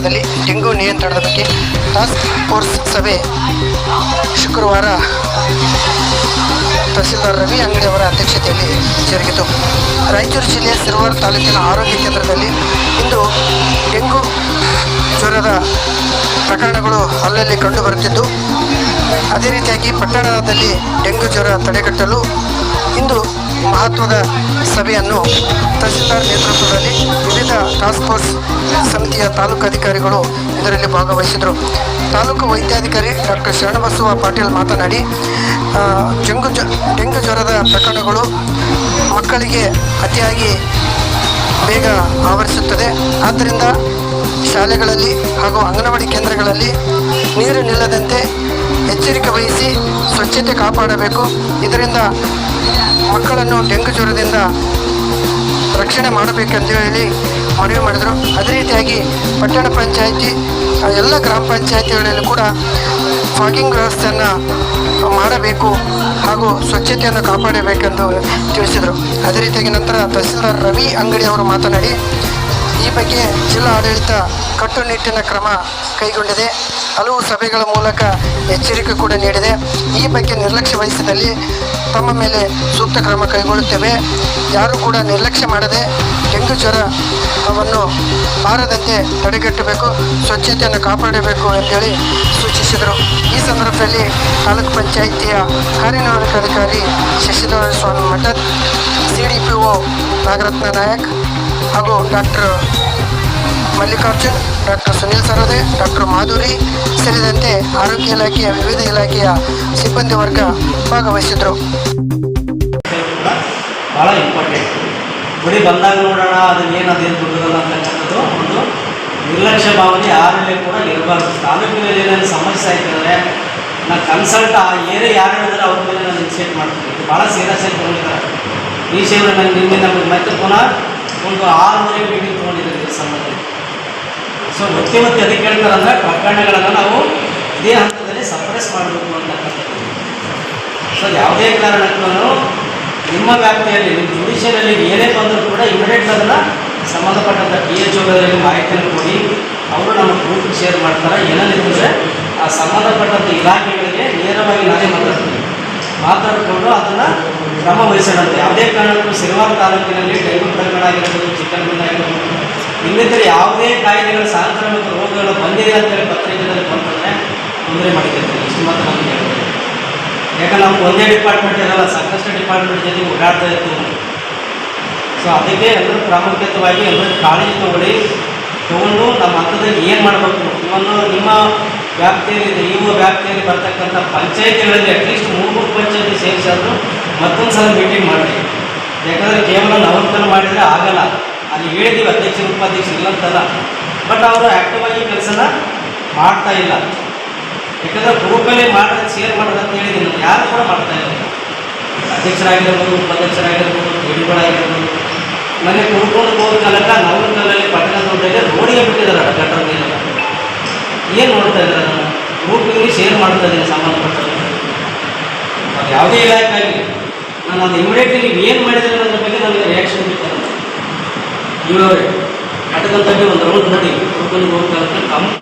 ಕೇಂದ್ರದಲ್ಲಿ ಡೆಂಗು ನಿಯಂತ್ರಣದ ಬಗ್ಗೆ ಟಾಸ್ಕ್ ಫೋರ್ಸ್ ಸಭೆ ಶುಕ್ರವಾರ ತಹಸೀಲ್ದಾರ್ ರವಿ ಅಂಗಡಿ ಅವರ ಅಧ್ಯಕ್ಷತೆಯಲ್ಲಿ ಜರುಗಿತು. ರಾಯಚೂರು ಜಿಲ್ಲೆಯ ಸಿರುವಾರ ತಾಲೂಕಿನ ಆರೋಗ್ಯ ಕೇಂದ್ರದಲ್ಲಿ ಇಂದು ಡೆಂಗು ಜ್ವರದ ಪ್ರಕರಣಗಳು ಅಲ್ಲಲ್ಲಿ ಕಂಡುಬರುತ್ತಿದ್ದು ಅದೇ ರೀತಿಯಾಗಿ ಪಟ್ಟಣದಲ್ಲಿ ಡೆಂಗು ಜ್ವರ ತಡೆಗಟ್ಟಲು ಇಂದು ಮಹತ್ವದ ಸಭೆಯನ್ನು ತಹಸೀಲ್ದಾರ್ ನೇತೃತ್ವದಲ್ಲಿ ವಿವಿಧ ಟಾಸ್ಕ್ ಫೋರ್ಸ್ ಸಮಿತಿಯ ತಾಲೂಕು ಅಧಿಕಾರಿಗಳು ಇದರಲ್ಲಿ ಭಾಗವಹಿಸಿದರು. ತಾಲೂಕು ವೈದ್ಯಾಧಿಕಾರಿ ಡಾಕ್ಟರ್ ಶರಣಬಸವ ಪಾಟೀಲ್ ಮಾತನಾಡಿ ಡೆಂಗು ಡೆಂಗು ಜ್ವರದ ಪ್ರಕರಣಗಳು ಮಕ್ಕಳಿಗೆ ಅತಿಯಾಗಿ ಬೇಗ ಆವರಿಸುತ್ತದೆ. ಆದ್ದರಿಂದ ಶಾಲೆಗಳಲ್ಲಿ ಹಾಗೂ ಅಂಗನವಾಡಿ ಕೇಂದ್ರಗಳಲ್ಲಿ ನೀರು ನಿಲ್ಲದಂತೆ ಎಚ್ಚರಿಕೆ ವಹಿಸಿ ಸ್ವಚ್ಛತೆ ಕಾಪಾಡಬೇಕು. ಇದರಿಂದ ಮಕ್ಕಳನ್ನು ಡೆಂಗು ಜ್ವರದಿಂದ ರಕ್ಷಣೆ ಮಾಡಬೇಕೆಂದು ಹೇಳಿ ಮನವಿ ಮಾಡಿದರು. ಅದೇ ರೀತಿಯಾಗಿ ಪಟ್ಟಣ ಪಂಚಾಯಿತಿ ಎಲ್ಲ ಗ್ರಾಮ ಪಂಚಾಯಿತಿಗಳಲ್ಲಿ ಕೂಡ ಫಾಗಿಂಗ್ ವ್ಯವಸ್ಥೆಯನ್ನು ಮಾಡಬೇಕು ಹಾಗೂ ಸ್ವಚ್ಛತೆಯನ್ನು ಕಾಪಾಡಬೇಕೆಂದು ತಿಳಿಸಿದರು. ಅದೇ ರೀತಿಯಾಗಿ ನಂತರ ತಹಸೀಲ್ದಾರ್ ರವಿ ಅಂಗಡಿ ಅವರು ಮಾತನಾಡಿ ಬಗ್ಗೆ ಜಿಲ್ಲಾ ಆಡಳಿತ ಕಟ್ಟುನಿಟ್ಟಿನ ಕ್ರಮ ಕೈಗೊಂಡಿದೆ. ಹಲವು ಸಭೆಗಳ ಮೂಲಕ ಎಚ್ಚರಿಕೆ ಕೂಡ ನೀಡಿದೆ. ಈ ಬಗ್ಗೆ ನಿರ್ಲಕ್ಷ್ಯ ವಹಿಸಿದಲ್ಲಿ ತಮ್ಮ ಮೇಲೆ ಸೂಕ್ತ ಕ್ರಮ ಕೈಗೊಳ್ಳುತ್ತೇವೆ. ಯಾರು ಕೂಡ ನಿರ್ಲಕ್ಷ್ಯ ಮಾಡದೆ ಡೆಂಗು ಜ್ವರವನ್ನು ಬಾರದಂತೆ ತಡೆಗಟ್ಟಬೇಕು, ಸ್ವಚ್ಛತೆಯನ್ನು ಕಾಪಾಡಬೇಕು ಅಂತೇಳಿ ಸೂಚಿಸಿದರು. ಈ ಸಂದರ್ಭದಲ್ಲಿ ತಾಲೂಕು ಪಂಚಾಯಿತಿಯ ಕಾರ್ಯನಿರ್ವಹಣಾಧಿಕಾರಿ Shashidhara Swami Mathad C D P O Nagaratna Nayak ಹಾಗೂ doctor Mallikarjun, doctor Sunil Sarode, doctor Madhuri ಸೇರಿದಂತೆ ಆರೋಗ್ಯ ಇಲಾಖೆಯ, ವಿವಿಧ ಇಲಾಖೆಯ ಸಿಬ್ಬಂದಿ ವರ್ಗ ಭಾಗವಹಿಸಿದರು. ಗುಡಿ ಭಾಳ ಇಂಪಾರ್ಟೆಂಟ್ ಬರೀ ಬಂದಾಗ ನೋಡೋಣ, ಅದನ್ನ ಏನು ಅದೇನು ದೊಡ್ಡದಲ್ಲ ಅಂತಕ್ಕಂಥದ್ದು ಒಂದು ನಿರ್ಲಕ್ಷ್ಯ ಭಾವನೆ ಯಾರಲ್ಲೇ ಕೂಡ ಇರಬಾರ್ದು. ತಾಲೂಕಿನಲ್ಲಿ ಏನೇನು ಸಮಸ್ಯೆ ಆಯ್ತಂದರೆ ನಾನು ಕನ್ಸಲ್ಟ್ ಏನೇ ಯಾರು ಹೇಳಿದ್ರೆ ಅವ್ರ ಮೇಲೆ ನಾನು ಇನ್ಸಿಯೇಟ್ ಮಾಡ್ತೀನಿ. ಭಾಳ ಸೀರಿಯಸ್ ಆಗಿ ತೊಗೊಂಡಿದ್ದಾರೆ. ಈ ಸೇವೆ ನಾನು ನಿನ್ನೆ ನಮಗೆ ಮತ್ತೆ ಪುನಃ ಒಂದು ಆರೂವರೆ ಮೀಟಿಂಗ್ ತೊಗೊಂಡಿದ್ದಾರೆ ಸಂಬಂಧ. ಸೊ ಮತ್ತೆ ಮತ್ತೆ ಅದಕ್ಕೆ ಹೇಳ್ತಾರಂದ್ರೆ ಪ್ರಕರಣಗಳನ್ನು ನಾವು ಇದೇ ಹಂತದಲ್ಲಿ ಸಪ್ರೆಸ್ ಮಾಡಬೇಕು ಅಂತಕ್ಕಂಥದ್ದು. ಸೊ ಯಾವುದೇ ಕಾರಣಕ್ಕೂ ನಿಮ್ಮ ವ್ಯಾಪ್ತಿಯಲ್ಲಿ, ನಿಮ್ಮ ಏನೇ ಬಂದರೂ ಕೂಡ ಇಮಿಡಿಯೇಟ್ ಅದನ್ನು ಸಂಬಂಧಪಟ್ಟಂಥ ಪಿ ಎಚ್ ಓಗಳಲ್ಲಿ ಮಾಹಿತಿಯನ್ನು ಕೊಡಿ. ಅವರು ನಮ್ಮ ಗ್ರೂಪಿಗೆ ಶೇರ್ ಮಾಡ್ತಾರೆ. ಏನೇನಿದ್ರೆ ಆ ಸಂಬಂಧಪಟ್ಟಂಥ ಇಲಾಖೆಗಳಿಗೆ ನೇರವಾಗಿ ನಾನೇ ಮಾತಾಡ್ತೀನಿ. ಮಾತಾಡಿಕೊಂಡು ಅದನ್ನು ಕ್ರಮ ವಹಿಸೋಣಂತೆ ಯಾವುದೇ ಕಾರಣಕ್ಕೂ ಸಿರಿವಾರ ತಾಲೂಕಿನಲ್ಲಿ ಡೆಂಗು ಪ್ರಕರಣ ಆಗಿರ್ಬೋದು ಚಿಕನ್ ಗುಂಡ ಆಗಿರ್ಬೋದು ಇನ್ನಿತರ ಯಾವುದೇ ಕಾಯಿಲೆಗಳ ಸಾಂಕ್ರಾಮಿಕ ರೋಗಗಳು ಬಂದಿದೆ ಅಂತೇಳಿ ಪತ್ರಿಕೆಗಳಲ್ಲಿ ಬಂದ್ರೆ ತೊಂದರೆ ಮಾಡಿದ್ದೇವೆ ಇಷ್ಟು ಮಾತ್ರ ನಮಗೆ ಹೇಳ್ಬೋದು ಯಾಕಂದ್ರೆ ನಮ್ಗೆ ಒಂದೇ ಡಿಪಾರ್ಟ್ಮೆಂಟ್ ಇರಲ್ಲ, ಸಾಕಷ್ಟು ಡಿಪಾರ್ಟ್ಮೆಂಟ್ ಜೊತೆ ಓಡಾಡ್ತಾ ಇರ್ತೀವಿ ಸೊ ಅದಕ್ಕೆ ಎಲ್ಲರೂ ಪ್ರಾಮುಖ್ಯತವಾಗಿ ಎಲ್ಲರೂ ಕಾಳಜಿ ತಗೊಳ್ಳಿ, ತಗೊಂಡು ನಮ್ಮ ಹಂತದಲ್ಲಿ ಏನು ಮಾಡಬೇಕು ಇವನ್ನು ನಿಮ್ಮ ವ್ಯಾಪ್ತಿಯಲ್ಲಿ ಇವ ವ್ಯಾಪ್ತಿಯಲ್ಲಿ ಬರ್ತಕ್ಕಂಥ ಪಂಚಾಯತಿಗಳಲ್ಲಿ ಅಟ್ಲೀಸ್ಟ್ ಮೂರು ಮೂರು ಪಂಚಾಯತಿ ಸೇರಿಸಾದ್ರು ಮತ್ತೊಂದು ಸಲ ಮೀಟಿಂಗ್ ಮಾಡಿ ಯಾಕಂದರೆ ಕೇವಲ ನವರ್ತನ ಮಾಡಿದರೆ ಆಗಲ್ಲ. ಅಲ್ಲಿ ಹೇಳಿದ್ದೀವಿ ಅಧ್ಯಕ್ಷರು, ಉಪಾಧ್ಯಕ್ಷರು ಇಲ್ಲ ಅಂತಲ್ಲ ಬಟ್ ಅವರು ಆ್ಯಕ್ಟಿವ್ ಆಗಿ ಕೆಲಸನ ಮಾಡ್ತಾ ಇಲ್ಲ. ಯಾಕಂದ್ರೆ ಗ್ರೂಪಲ್ಲಿ ಮಾಡೋದು ಶೇರ್ ಮಾಡೋದು ಅಂತ ಹೇಳಿದ್ದೀನಿ ಯಾರು ಕೂಡ ಮಾಡ್ತಾ ಇಲ್ಲ. ಅಧ್ಯಕ್ಷರಾಗಿರ್ಬೋದು, ಉಪಾಧ್ಯಕ್ಷರಾಗಿರ್ಬೋದು ಡಿಡಿಗಳಾಗಿರ್ಬೋದು ಮನೆ ಕುಡ್ಕೊಂಡು ಹೋದ ಕಾಲಕ್ಕೆ ಪಟ್ಟಣ ದೊಡ್ಡಲ್ಲಿ ರೋಡಿಗೆ ಬಿಟ್ಟಿದ್ದಾರೆ ಗಟ್ಟರ ಏನು ನೋಡ್ತಾ ಇದ್ದಾರೆ? ಗ್ರೂಪಿಗೆ ಶೇರ್ ಮಾಡ್ತಾ ಇದ್ದೀನಿ ಸಂಬಂಧಪಟ್ಟಂತೆ ಅದು ಯಾವುದೇ ಇಲಾಖೆ ಆಗಲಿ ನಾನು ಅದು ಇಮಿಡಿಯೇಟ್ಲಿ ನೀವು ಏನು ಮಾಡಿದ್ರೆ ಅನ್ನೋದ್ರ ಬಗ್ಗೆ ನನಗೆ ರಿಯಾಕ್ಷನ್ ಬಿಡ್ತಾರೆ ಇವಾಗ ಪಟ್ಟಣದಲ್ಲಿ ಒಂದು ರೌಂಡ್ ನೋಡಿ ಹೋಗ್ತಾ ಕಮ್